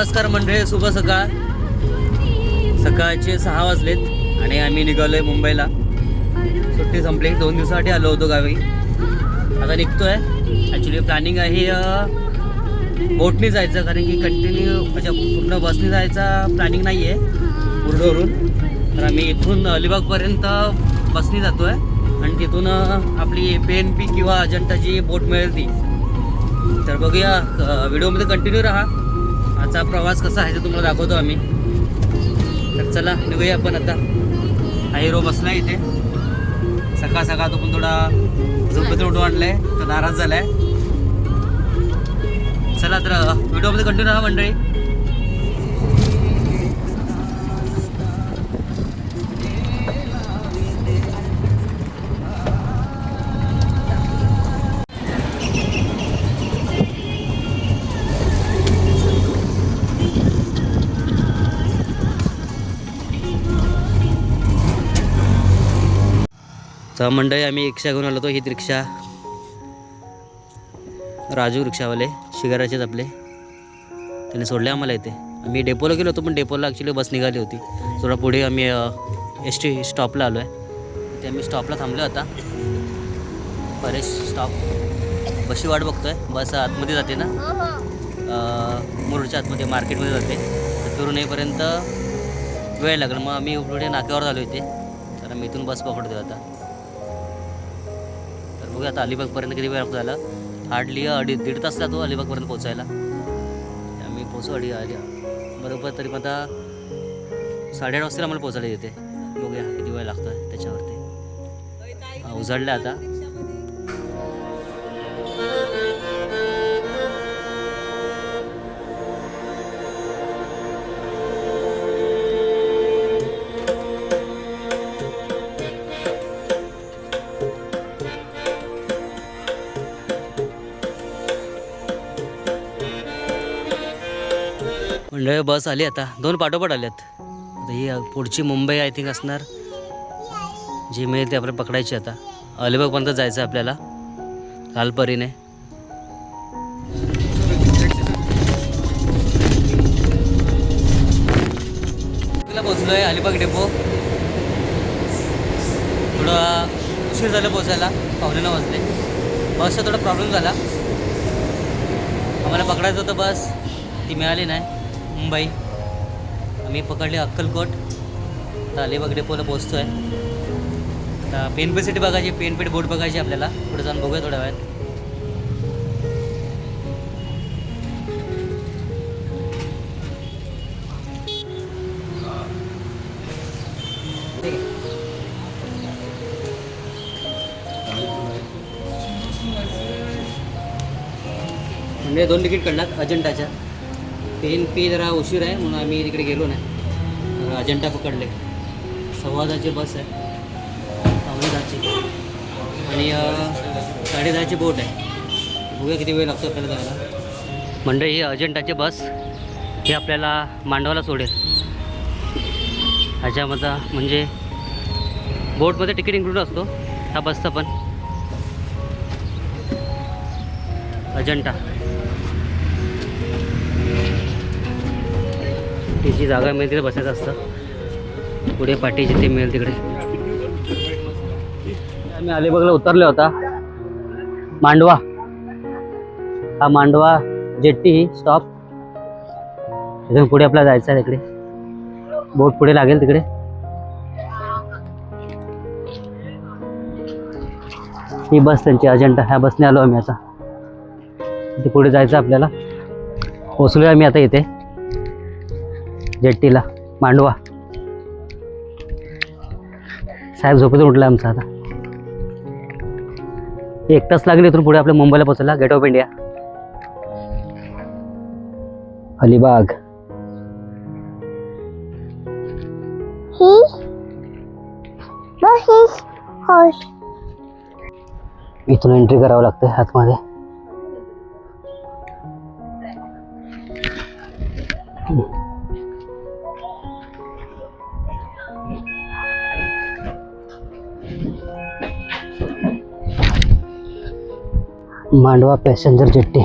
नमस्कार मंडळी शुभ सकाळ. सकाळचे सहा वाजलेत आणि आम्ही निघालो आहे मुंबईला. सुट्टी संपली. दोन दिवसासाठी आलो होतो गावी. आता निघतोय. ॲक्च्युली प्लॅनिंग आहे बोटनी जायचं कारण की कंटिन्यू म्हणजे पूर्ण बसने जायचा प्लॅनिंग नाही आहे मुरडोवरून तर आम्ही इथून अलिबागपर्यंत बसने जातो आहे आणि तिथून आपली आपली पेन पी किंवा अजंटाची बोट मिळेल ती. तर बघूया व्हिडिओमध्ये कंटिन्यू राहा. आजचा प्रवास कसा आहे ते तुम्हाला दाखवतो आम्ही. तर चला निघूया आपण आता. हा हिरो बसला इथे. सकाळ सकाळ तो पण थोडा झोपेत उठून आणलाय तो नाराज झालाय. चला तर व्हिडिओमध्ये कंटिन्यू राहा मंडळी. तर मंडळी आम्ही रिक्षा घेऊन आलो होतो ही रिक्षा. राजू रिक्षावाले शिगाराचेच आपले. त्याने सोडले आम्हाला इथे. आम्ही डेपोला गेलो होतो पण डेपोला ॲक्च्युली बस निघाली होती. थोडा पुढे आम्ही एस टी स्टॉपला आलो आहे ते आम्ही स्टॉपला थांबलो आता. परेश स्टॉप बसची वाट बघतोय. बस आतमध्ये जाते ना? मुरुडच्या आतमध्ये मार्केटमध्ये जाते. तर फिरून येईपर्यंत वेळ लागला. मग आम्ही पुढे नाक्यावर झालो इथे. तर आम्ही इथून बस पकडतो आता. बघूया आता अलिबागपर्यंत किती वेळ लागतो झाला हार्डली अडी दीड तास लागतो अलिबागपर्यंत पोचायला आम्ही पोचू अडी आली बरोबर तरी पण आता साडेआठ वाजता आम्हाला पोचायला येते. बघूया किती वेळ लागतो आहे त्याच्यावरती. हा, उजाडलं आता. लय बस आली आता. दोन पाठोपाठ आल्यात आता ही पुढची मुंबई आय थिंक असणार. जी मिळेल ती आपल्याला पकडायची आता. अलिबागपर्यंत जायचं आहे आपल्याला. लालपरीने. पोचलो आहे अलिबाग डेपो. थोडं उशीर झालं पोचायला पावले नऊ वाजले. बसचा थोडा प्रॉब्लेम झाला. आम्हाला पकडायचं होतं बस. ती मिळाली नाही. मुंबई. आम्ही पकडले अक्कलकोट. आता अलिबाग डेपोला पोचतो आहे आता पेनपेट सिटी बघायची पेनपेट बोट बघायची आपल्याला. पुढे जाऊन बघूया थोड्या वेळात. म्हणजे दोन तिकीट काढलात अजंठाच्या. पेन पे जरा उशीर आहे म्हणून आम्ही तिकडे गेलो नाही. अजंटा पकडले. सव्वा दहाची बस आहे. पावणे दहाची आणि अं, साडे दहाची बोट आहे. बघूया किती वेळ लागतो आपल्याला जायला. मंडळी ही अजंटाची बस ही आपल्याला मांडवाला सोडेल. ह्याच्यामध्ये म्हणजे बोटमध्ये तिकीट इन्क्लूड असतो. ह्या बसचा पण. अजंटा तिची जागा मिळेल तिथे बसायचं असतं. पुढे पाठी जिथे मिळेल तिकडे. आम्ही अलिबागला उतरले होता मांडवा. हा मांडवा जेट्टी ही स्टॉप इथून पुढे आपल्याला जायचं आहे तिकडे बोट पुढे लागेल तिकडे. ही बस त्यांची अजंठा ह्या बसने आलो आम्ही आता. इथे पुढे जायचं आपल्याला. पोचलो आम्ही आता इथे. जेट्टीला. मांडवा. साहेब झोपेतून उठला आमचा आता. एक तास लागले इथून पुढे आपल्या मुंबईला पोहोचायला. Gate of India Alibag. इथून एंट्री करावं लागते आतमध्ये मांडवा पॅसेंजर जेट्टी.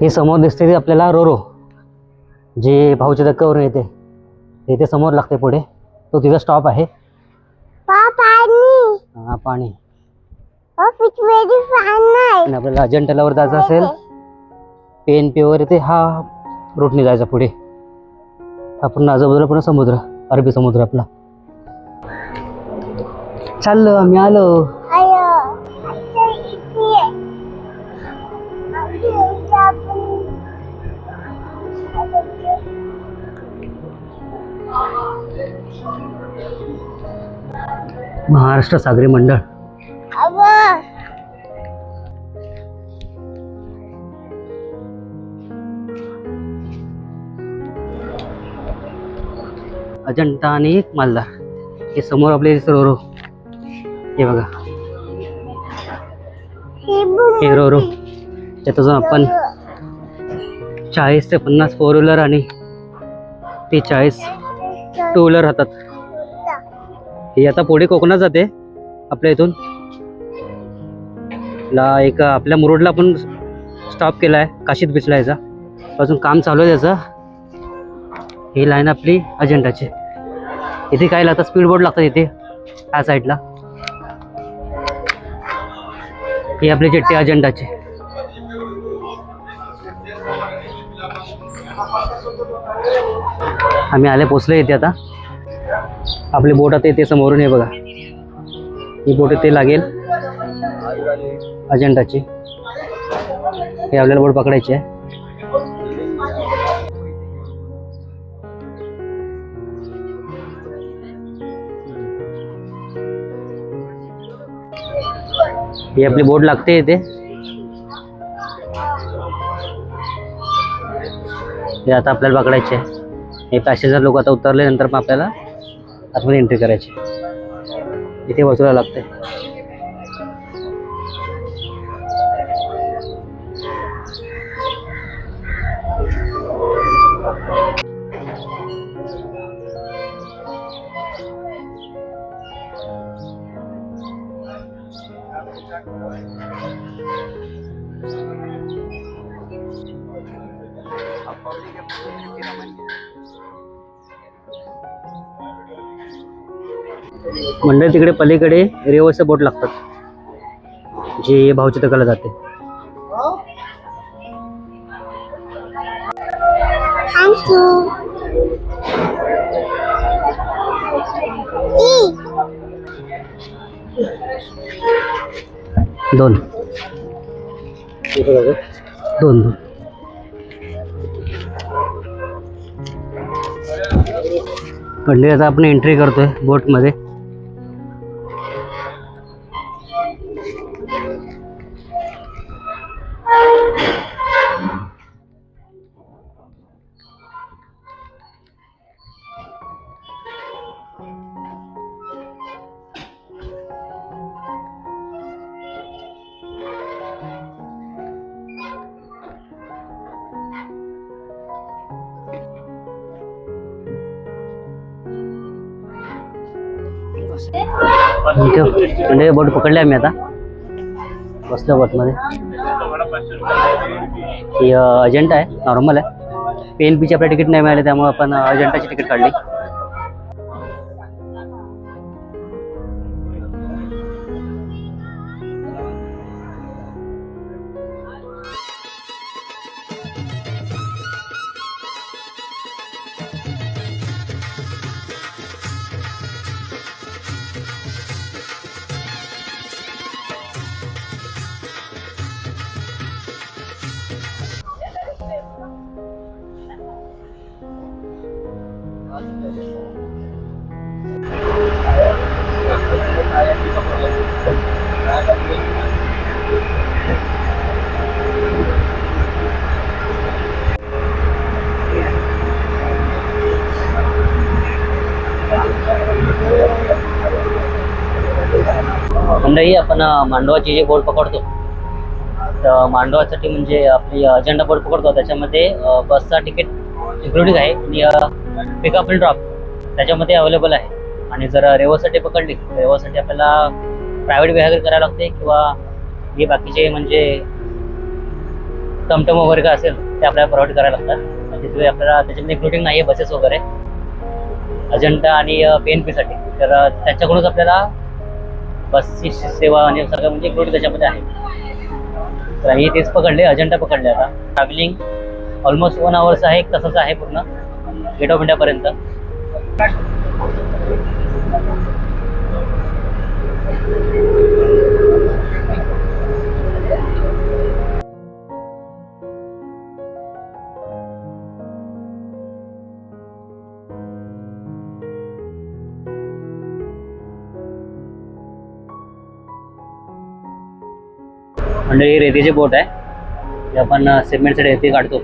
हे समोर दिसते ते आपल्याला रोरो जे भाऊच्या धक्क्यावरून येते ते इथे समोर लागते पुढे. तो तिचा स्टॉप आहे. पाणी. हा, आणि आपल्याला अजंठालावर जायचं असेल. पेन पे वगैरे ते हा रूटने जायचा पुढे. हा पूर्ण आजूबाजूला पूर्ण समुद्र अरबी समुद्र आपला. चाललो आम्ही आलो. आपण महाराष्ट्र सागरी मंडळ. अजंठा आणि मालदार हे समोर आपले रोरो हे बघा. हे बघ हे रोरो त्यातून आपण चाळीस ते पन्नास फोर व्हीलर आणि ते चाळीस टू व्हीलर राहतात. ही आता पुढे कोकणात जाते. आपल्या इथून. ला एक आपल्या मुरुडला पण स्टॉप केला आहे काशीत बिचला याचा. अजून काम चालू आहे त्याचं. ही लाईन आपली अजेंडाची इथे काय लागतं? स्पीड बोर्ड लागतात इथे. ह्या साईडला ही आपली चिठ्ठी अजेंडाची आम्ही आले पोचले इथे आता. आपली बोट आता इथे समोरून हे बघा. ही बोट इथे लागेल. अजेंडाची हे आपल्याला बोट पकडायची आहे. ही आपली बोट लागते इथे. हे आता आपल्याला पकडायचे हे पॅसेंजर लोक आता उतरले नंतर मग आपल्याला आतमध्ये एंट्री करायची इथे बसवायला लागते. मंडळ तिकडे पलीकडे रेवसचं बोट लागतात जे भाऊच्या तकाला जाते. दोन. दोन दोन. मंडळी आता आपण एंट्री करतोय बोटमध्ये म्हणजे बोट पकडले आम्ही आता. बसलो बोटमध्ये. ही अजंटा आहे. नॉर्मल आहे. पी एन पीची आपल्या तिकीट नाही मिळाले त्यामुळे आपण अजंटाची तिकीट काढली. आपण मांडवाची जे बोर्ड पकडतो तर मांडवासाठी म्हणजे आपली अजेंडा बोर्ड पकडतो. त्याच्यामध्ये बसचा तिकीट इन्क्लुडिंग आहे आणि पिकअप अँड ड्रॉप त्याच्यामध्ये अवेलेबल आहे. आणि जर रेवसाठी पकडली रेवसाठी आपल्याला प्रायव्हेट वेहिकल करायला लागते किंवा हे बाकीचे म्हणजे टमटम वगैरे काय असेल ते आपल्याला प्रोव्हाइड करायला लागतात. म्हणजे तिथे आपल्याला त्याच्यामध्ये इन्क्लुडिंग नाही आहे बसेस वगैरे अजंटा आणि पी एन पीसाठी तर त्याच्याकडूनच त्यांच्याकडूनच आपल्याला बसची सेवा आणि सगळं म्हणजे इन्क्लूड त्याच्यामध्ये आहे. तर आम्ही तेच पकडले अजंटा पकडले आता. ट्रॅव्हलिंग ऑलमोस्ट वन आवर्स आहे एक तासाचं आहे पूर्ण. गेट ऑफ इंडियापर्यंत म्हणजे ही रेतीची बोट आहे. जी आपण सिमेंटसाठी रेती काढतो.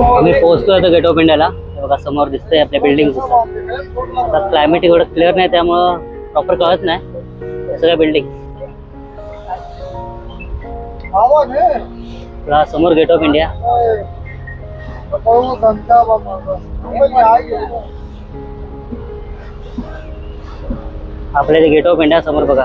आम्ही पोहोचतोय आता गेट ऑफ इंडियाला हे बघा समोर दिसतंय आपल्या बिल्डिंग आता क्लायमेट एवढं क्लिअर नाही त्यामुळं प्रॉपर कळत नाही. हे सगळ्या बिल्डिंग समोर गेट ऑफ इंडिया आपल्या गेट ऑफ इंडिया समोर बघा.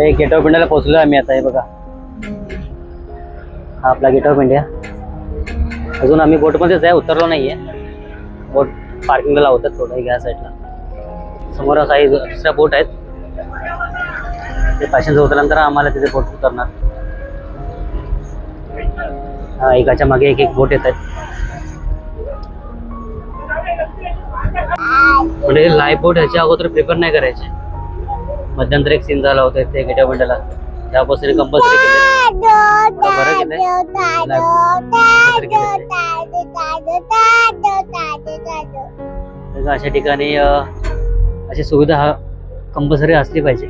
म्हणजे गेट ऑफ इंडियाला पोहोचलो आम्ही आता हे बघा. हा आपला गेट ऑफ इंडिया अजून आम्ही बोटमध्येच आहे उतरलो नाहीये. बोट पार्किंगला लावतात थोडं घ्या साईडला समोर काही दुसऱ्या बोट आहेत ते पॅसेंजर उतरल्यानंतर आम्हाला तिथे बोट उतरणार. हा, एकाच्या मागे एक एक बोट येत आहेत म्हणजे लाईफ बोट ह्याच्या अगोदर प्रिपेअर नाही करायचे. मध्यंतर एक सीन झाला होता ते गेट इंडियाला त्यापासून कंपल्सरी केले. अशा ठिकाणी अशी सुविधा हा कंपल्सरी असली पाहिजे.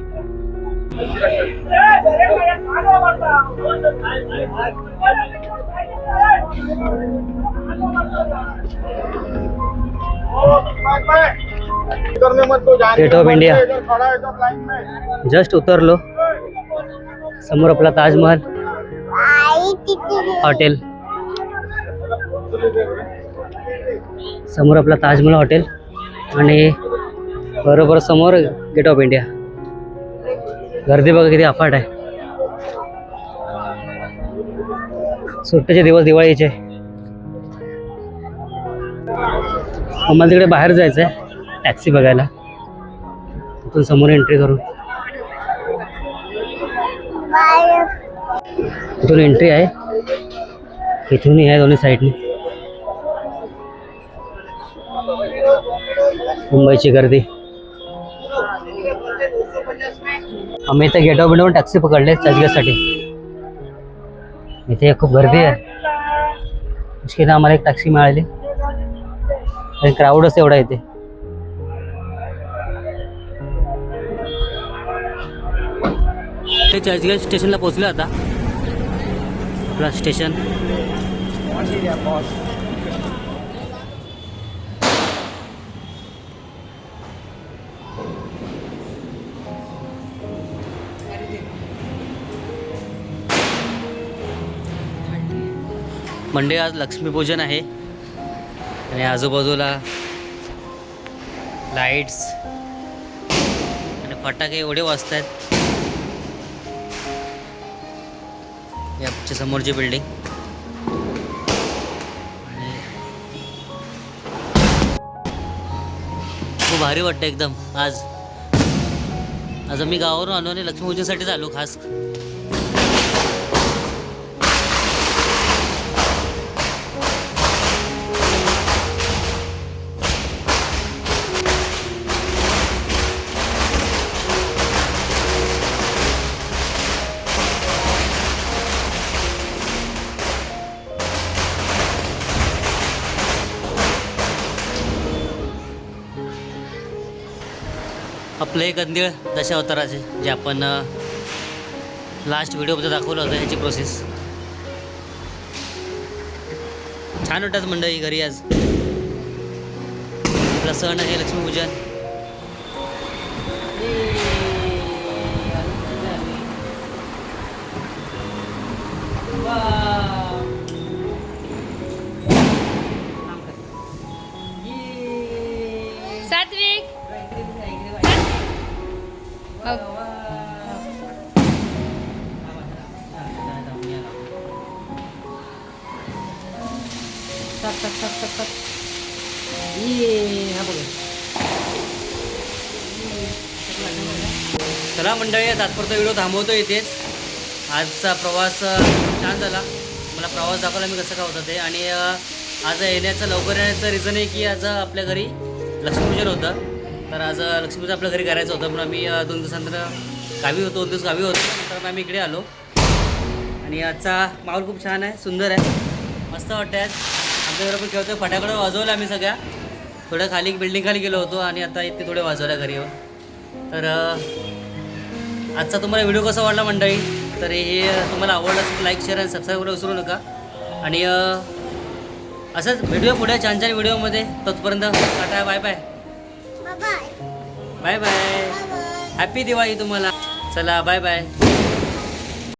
गेट ऑफ इंडिया जस्ट उतरलो. समोर आपला ताजमहल. हॉटेल समोर आपला ताजमहल हॉटेल आणि बरोबर समोर गेट ऑफ इंडिया गर्दी बघा किती अफाट आहे. सुट्टीचे दिवस दिवाळीचे. आम्हाला तिकडे बाहेर जायचं आहे टॅक्सी बघायला. तिथून समोर एंट्री करून. तिथून एंट्री आहे. इथूनही आहे दोन्ही साईडनी मुंबईची गर्दी. आम्ही इथे गेट ऑफ इंडियावरून टॅक्सी पकडले चर्चगेटसाठी. इथे खूप गर्दी आहे. मुश्किल आम्हाला एक टॅक्सी मिळाली. आणि क्राऊडच एवढा इथे. ते चर्चगेट स्टेशनला पोहोचलो आता. आपला स्टेशन. मंडे आज लक्ष्मीपूजन आहे. आणि आजूबाजूला लाईट्स आणि फटाके एवढे वाजत आहेत ही आमच्या समोरची बिल्डिंग खूप भारी वाटतं एकदम आज. आज आम्ही गावावरून आलो आणि लक्ष्मीपूजनसाठीच आलो खास. आपलं एक कंदीळ दशावताराचे जे आपण लास्ट व्हिडिओमध्ये दाखवलं होतं ह्याची प्रोसेस छान वाटतात मंडळी घरी आज. आपला सण आहे लक्ष्मीपूजन. मंडळी तात्पुरता व्हिडिओ थांबवतो इथेच. आजचा प्रवास छान झाला. मला प्रवास दाखवला मी कसं का होतं ते. आणि आज येण्याचं लवकर येण्याचं रिझन आहे की आज आपल्या घरी लक्ष्मीपूजन होतं. तर आज लक्ष्मीपूजन आपल्या घरी करायचं होतं. म्हणून आम्ही दोन दिवसानंतर गावी होतो. दोन दिवस गावी होतो. नंतर मग आम्ही इकडे आलो. आणि आजचा माहोल खूप छान आहे. सुंदर आहे. मस्त वाटतं आहे आमच्याबरोबर खेळतो फटाकडे वाजवलं आम्ही सगळ्या. थोडं खाली बिल्डिंग खाली गेलो होतो. आणि आता इथे थोडे वाजवल्या घरी येऊन. तर आजचा तुम्हाला व्हिडिओ कसा वाटला मंडळी? तर हे तुम्हाला आवडलं असेल लाईक शेअर आणि सबस्क्राईब करायला विसरू नका. आणि असंच भेटूया पुढे छान छान व्हिडिओमध्ये तोपर्यंत tata bye bye bye bye bye bye happy Diwali तुम्हाला. चला बाय बाय